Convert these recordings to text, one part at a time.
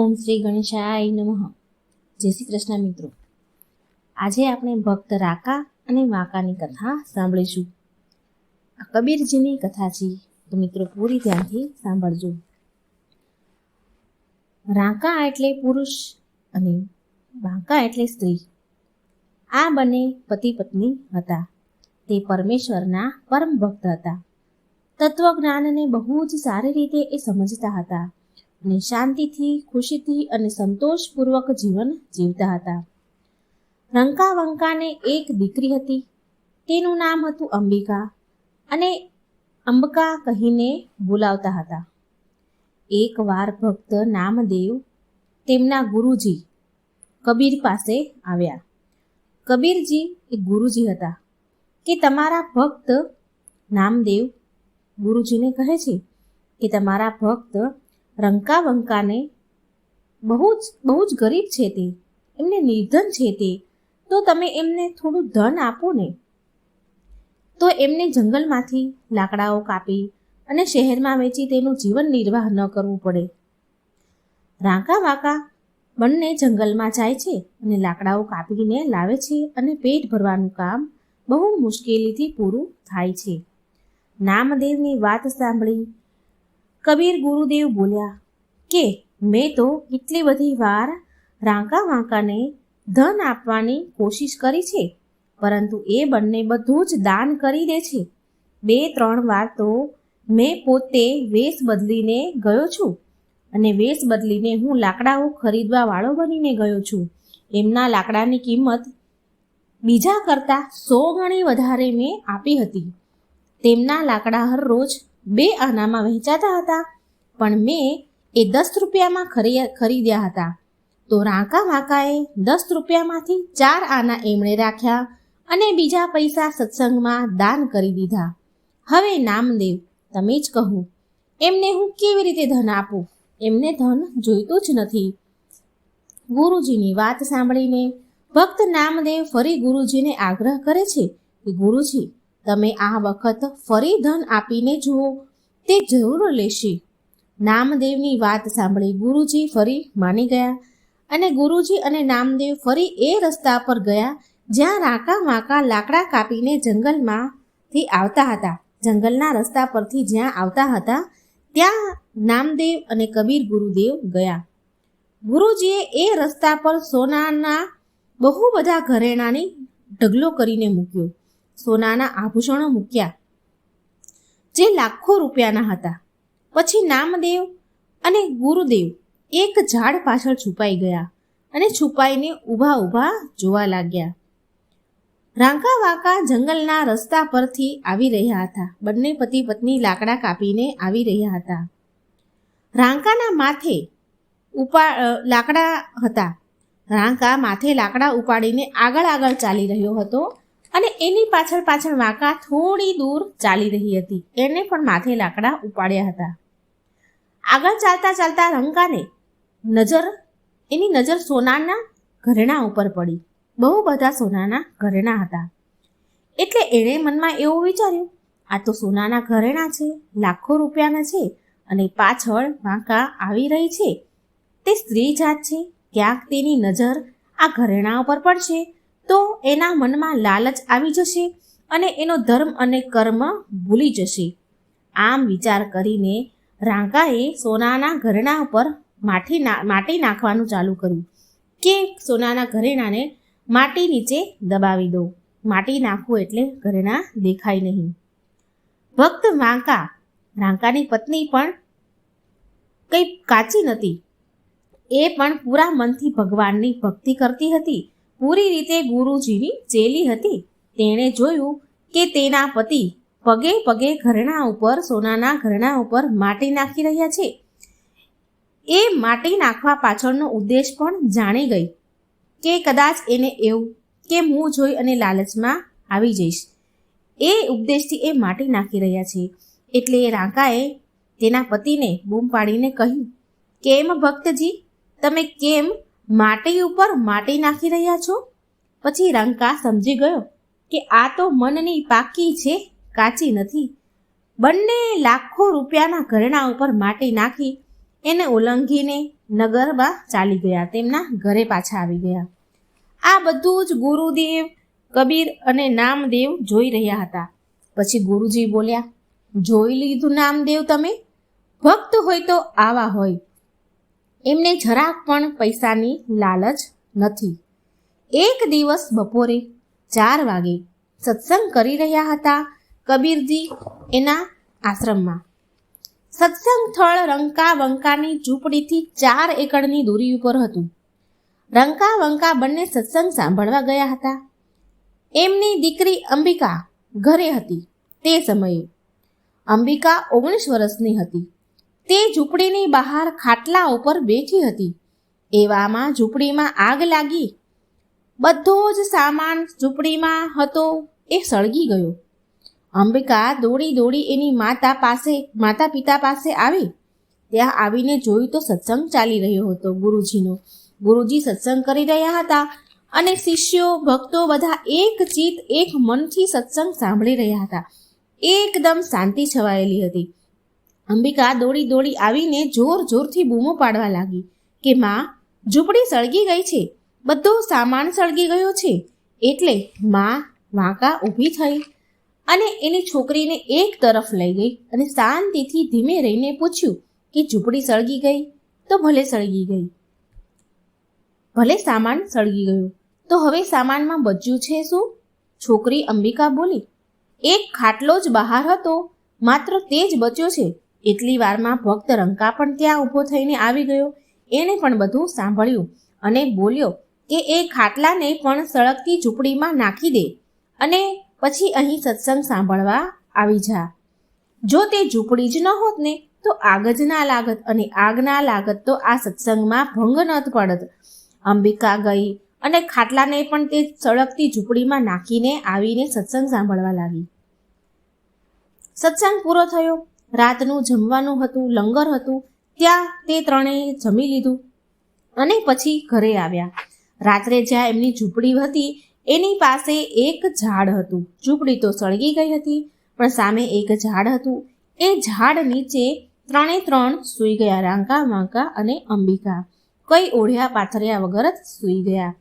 ઓમ શ્રી ગણેશાય નમઃ. જય શ્રી કૃષ્ણ મિત્રો. આજે આપણે ભક્ત રાકા અને વાંકાની કથા સાંભળીશું. આ કબીરજીની કથા છે, તો મિત્રો પૂરી ધ્યાનથી સાંભળજો. રાકા એટલે પુરુષ અને વાંકા એટલે સ્ત્રી. આ બંને પતિ પત્ની હતા. તે પરમેશ્વરના પરમ ભક્ત હતા. તત્વજ્ઞાનને બહુ જ સારી રીતે એ સમજતા હતા. અને શાંતિથી, ખુશીથી અને સંતોષપૂર્વક જીવન જીવતા હતા. રંકા વંકાને એક દીકરી હતી. તેનું નામ હતું અંબિકા અને અંબકા કહીને બોલાવતા હતા. એકવાર ભક્ત નામદેવ તેમના ગુરુજી કબીર પાસે આવ્યા. કબીરજી એ ગુરુજી હતા કે તમારા ભક્ત નામદેવ ગુરુજીને કહે છે કે તમારા ભક્ત રંકા વંકાને બહુ જ બહુ જ ગરીબ છે તે. એમને નિર્ધન છે તે. તો તમે એમને થોડું ધન આપો ને. તો એમને જંગલમાંથી લાકડાઓ કાપી અને શહેરમાં વેચી તેનું જીવન નિર્વાહ ન કરવું પડે. રાંકા વાંકા બંને જંગલમાં જાય છે અને લાકડાઓ કાપીને લાવે છે અને પેટ ભરવાનું કામ બહુ મુશ્કેલીથી પૂરું થાય છે. નામદેવની વાત સાંભળી કબીર ગુરુદેવ બોલ્યા, કે મેં તો કેટલી બધી વાર રાંકા વાંકાને ધન આપવાની કોશિશ કરી છે, પરંતુ એ બંને બધું જ દાન કરી દે છે. બે ત્રણ વાર તો મેં પોતે વેશ બદલીને ગયો છું અને વેશ બદલીને હું લાકડાઓ ખરીદવા વાળો બનીને ગયો છું. એમના લાકડાની કિંમત બીજા કરતાં સો ગણી વધારે મેં આપી હતી. તેમના લાકડા હર રોજ બે આનામાં વહેંચાતા હતા. પણ મેં એ દસ રૂપિયામાં ખરી, ખરીદ્યા હતા. તો રાંકા વાંકાએ દસ રૂપિયામાંથી ચાર આના એમણે રાખ્યા અને બીજા પૈસા સત્સંગમાં દાન કરી દીધા. હવે નામદેવ તમે જ કહો. એમને હું કેવી રીતે ધન આપું? એમને ધન જોઈતું જ નથી. ગુરુજીની વાત સાંભળીને ભક્ત નામદેવ ફરી ગુરુજીને આગ્રહ કરે છે કે, ગુરુજી તમે આ વખત ફરી ધન આપીને જુઓ. તે જરૂર લેશે. નામદેવની વાત સાંભળી ગુરુજી ફરી માની ગયા અને ગુરુજી અને નામદેવ ફરી એ રસ્તા પર ગયા જ્યાં રાકા વાંકા લાકડા કાપીને જંગલમાંથી આવતા હતા. જંગલના રસ્તા પરથી જ્યાં આવતા હતા, ત્યાં નામદેવ અને કબીર ગુરુદેવ ગયા. ગુરુજીએ એ રસ્તા પર સોનાના બહુ બધા ઘરેણાની ઢગલો કરીને મૂક્યો. સોનાના આભૂષણો મૂક્યા. જે લાખો રૂપિયાના હતા. પછી નામદેવ અને ગુરુદેવ એક ઝાડ પાછળ છુપાઈ ગયા અને છુપાઈને ઊભા ઊભા જોવા લાગ્યા. રાંકા વાંકા જંગલના રસ્તા પરથી આવી રહ્યા હતા. બંને પતિ પત્ની લાકડા કાપીને આવી રહ્યા હતા. રાંકાના માથે ઉપા લાકડા હતા. રાંકા માથે લાકડા ઉપાડીને આગળ આગળ ચાલી રહ્યો હતો. અને એની પાછળ પાછળ વાંકા થોડી દૂર ચાલી રહી હતી. એને પણ માથે લાકડા ઉપાડ્યા હતા. આગળ ચાલતા ચાલતા રંકાને નજર, એની નજર સોનાના ઘરેણા ઉપર પડી. બહુ બધા સોનાના ઘરેણા હતા. એટલે એણે મનમાં એવું વિચાર્યું, આ તો સોનાના ઘરેણા છે, લાખો રૂપિયાના છે અને પાછળ વાંકા આવી રહી છે. તે સ્ત્રી જાત છે, ક્યાંક તેની નજર આ ઘરેણા ઉપર પડશે. તો એના મનમાં લાલચ આવી જશે અને એનો ધર્મ અને કર્મ ભૂલી જશે. આમ વિચાર કરીને રાંકાએ સોનાના ઘરેણા ઉપર માટી માટી નાખવાનું ચાલુ કર્યું કે સોનાના ઘરેણાને માટી નીચે દબાવી દો. માટી નાખવું એટલે ઘરેણા દેખાય નહીં. ભક્ત વાંકા રાંકાની પત્ની પણ કંઈ કાચી નથી. એ પણ પૂરા મનથી ભગવાનની ભક્તિ કરતી હતી. પૂરી રીતે ગુરુજીની ચેલી હતી. તેણે જોયું કે તેના પતિ પગે પગે ઘરણા ઉપર, સોનાના ઘરણા ઉપર માટી નાખી રહ્યા છે. એ માટી નાખવા પાછળનો ઉદ્દેશ પણ જાણી ગઈ કે કદાચ એને એવું કે હું જોઈ અને લાલચમાં આવી જઈશ. એ ઉપદેશથી એ માટી નાખી રહ્યા છે. એટલે રાંકાએ તેના પતિને બૂમ પાડીને કહ્યું, કેમ ભક્તજી? તમે કેમ માટી ઉપર માટી નાખી રહ્યા છો? પછી રંકા સમજી ગયો કે આ તો મનની પાકી છે, કાચી નથી. બંને લાખો રૂપિયાના ઘરેણા ઉપર માટી નાખી એને ઉલ્લંઘીને નગરમાં ચાલી ગયા, તેમના ઘરે પાછા આવી ગયા. આ બધું જ ગુરુદેવ, કબીર અને નામદેવ જોઈ રહ્યા હતા. પછી ગુરુજી બોલ્યા, જોઈ લીધું નામદેવ તમે? ભક્ત હોય તો આવા હોય એમને જરાક પણ પૈસાની લાલચ નથી. એક દિવસ બપોરે ચાર વાગે સત્સંગ કરી રહ્યા હતા કબીરજી એના આશ્રમમાં. સત્સંગ સ્થળ રંકા વંકાની ઝૂંપડીથી ચાર એકડની દૂરી ઉપર હતું. રંકા વંકા બંને સત્સંગ સાંભળવા ગયા હતા. એમની દીકરી અંબિકા ઘરે હતી તે સમયે. અંબિકા ઓગણીસ વર્ષની હતી. તે ઝૂંપડીની બહાર ખાટલા ઉપર બેઠી હતી. એવામાં ઝૂંપડીમાં આગ લાગી. બધો જ સામાન ઝૂંપડીમાં હતો, એ સળગી ગયો. અંબિકા દોડી દોડી એની માતા પાસે માતા પિતા પાસે આવી. ત્યાં આવીને જોયું તો સત્સંગ ચાલી રહ્યો હતો ગુરુજીનો. ગુરુજી સત્સંગ કરી રહ્યા હતા અને શિષ્યો, ભક્તો બધા એક ચિત્ત, એક મનથી સત્સંગ સાંભળી રહ્યા હતા. એકદમ શાંતિ છવાયેલી હતી. અંબિકા દોડી દોડી આવીને જોર જોરથી બૂમો પાડવા લાગી કે, માં, ઝૂંપડી સળગી ગઈ છે. બધો સામાન સળગી ગયો છે. એટલે માં વાંકા ઊભી થઈ અને એની છોકરીને એક તરફ લઈ ગઈ અને શાંતિથી ધીમે રહીને પૂછ્યું કે, ઝૂંપડી સળગી ગઈ? તો ભલે સળગી ગઈ. ભલે સામાન સળગી ગયો. તો હવે સામાનમાં બચ્યું છે શું? છોકરી અંબિકા બોલી, એક ખાટલો જ બહાર હતો. માત્ર તે જ બચ્યો છે. એટલી વારમાં ભક્ત રંકા પણ ત્યાં ઊભો થઈને આવી ગયો. એણે પણ બધું સાંભળ્યું અને બોલ્યો કે એ ખાટલાને પણ સળગતી ઝૂંપડીમાં નાખી દે અને પછી અહીં સત્સંગ સાંભળવા આવી જા. જો તે ઝૂંપડી જ ન હોત ને, તો આગ જ ના લાગત અને આગ ના લાગત તો આ સત્સંગમાં ભંગ ન પડત. અંબિકા ગઈ અને ખાટલાને પણ તે સળગતી ઝૂંપડીમાં નાખીને આવીને સત્સંગ સાંભળવા લાગી. સત્સંગ પૂરો થયો. રાતનું જમવાનું હતું, લંગર હતું, ત્યાં તે ત્રણેય જમી લીધું અને પછી ઘરે આવ્યા. રાત્રે જ્યાં એમની ઝૂંપડી હતી, એની પાસે એક ઝાડ હતું. ઝૂંપડી તો સળગી ગઈ હતી, પણ સામે એક ઝાડ હતું. એ ઝાડ નીચે ત્રણે ત્રણ સૂઈ ગયા, રાંકા, વાંકા અને અંબિકા. કઈ ઓઢ્યા, પાથર્યા વગર જ સૂઈ ગયા.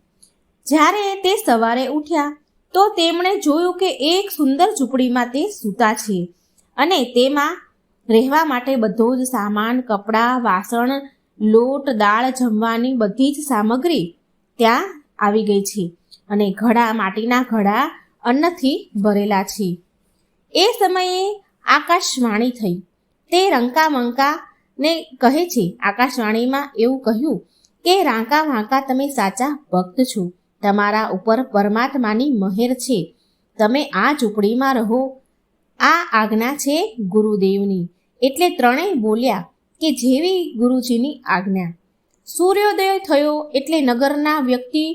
જ્યારે તે સવારે ઉઠ્યા, તો તેમણે જોયું કે એક સુંદર ઝૂંપડીમાં તે સૂતા છે અને તેમાં રહેવા માટે બધો જ સામાન, કપડાં, વાસણ, લોટ, દાળ, જમવાની બધી જ સામગ્રી ત્યાં આવી ગઈ છે અને ઘડા, માટીના ઘડા અન્નથી ભરેલા છે. એ સમયે આકાશવાણી થઈ. તે રંકા મંકા કહે છે, આકાશવાણીમાં એવું કહ્યું કે રાંકા વાંકા તમે સાચા ભક્ત છો. તમારા ઉપર પરમાત્માની મહેર છે. તમે આ ઝૂંપડીમાં રહો. આ આજ્ઞા છે ગુરુદેવની. એટલે ત્રણેય બોલ્યા કે જેવી ગુરુજીની આજ્ઞા. સૂર્યોદય થયો એટલે નગરના વ્યક્તિ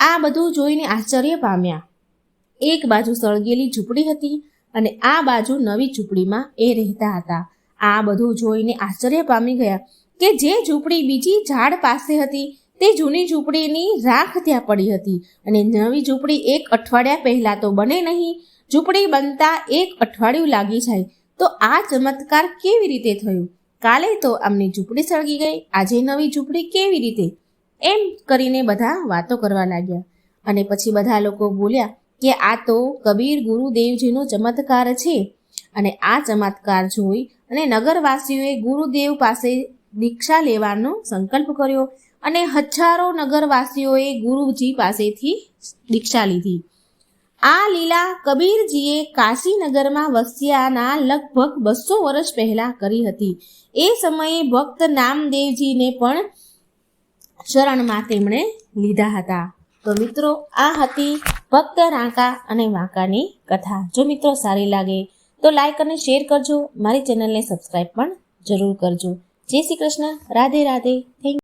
આ બધું જોઈને આશ્ચર્ય પામ્યા. એક બાજુ સળગેલી ઝૂંપડી હતી અને આ બાજુ નવી ઝૂંપડીમાં એ રહેતા હતા. આ બધું જોઈને આશ્ચર્ય પામી ગયા કે જે ઝૂંપડી બીજી ઝાડ પાસે હતી તે જૂની ઝૂંપડીની રાખ ત્યાં પડી હતી અને નવી ઝૂંપડી એક અઠવાડિયા પહેલાં તો બને નહીં. ઝૂંપડી બનતા એક અઠવાડિયું લાગી જાય. તો આ ચમત્કાર કેવી રીતે થયું? કાલે તો આમની ઝૂંપડી સળગી ગઈ. આજે નવી ઝૂંપડી કેવી રીતે? એમ કરીને બધા વાતો કરવા લાગ્યા. અને પછી બધા લોકો બોલ્યા કે આ તો કબીર ગુરુદેવજીનો ચમત્કાર છે. અને આ ચમત્કાર જોઈ અને નગરવાસીઓએ ગુરુદેવ પાસે દીક્ષા લેવાનો સંકલ્પ કર્યો અને હજારો નગરવાસીઓએ ગુરુજી પાસેથી દીક્ષા લીધી. આ લીલા કબીરજીએ કાશીનગરમાં વસ્યાના લગભગ બસો વર્ષ પહેલા કરી હતી. એ સમયે ભક્ત નામદેવજીને પણ શરણમાં તેમણે લીધા હતા. તો મિત્રો, આ હતી ભક્ત રાંકા અને વાંકાની કથા. જો મિત્રો સારી લાગે તો લાઈક અને શેર કરજો. મારી ચેનલને સબસ્ક્રાઈબ પણ જરૂર કરજો. જય શ્રી કૃષ્ણ. રાધે રાધે. થેન્ક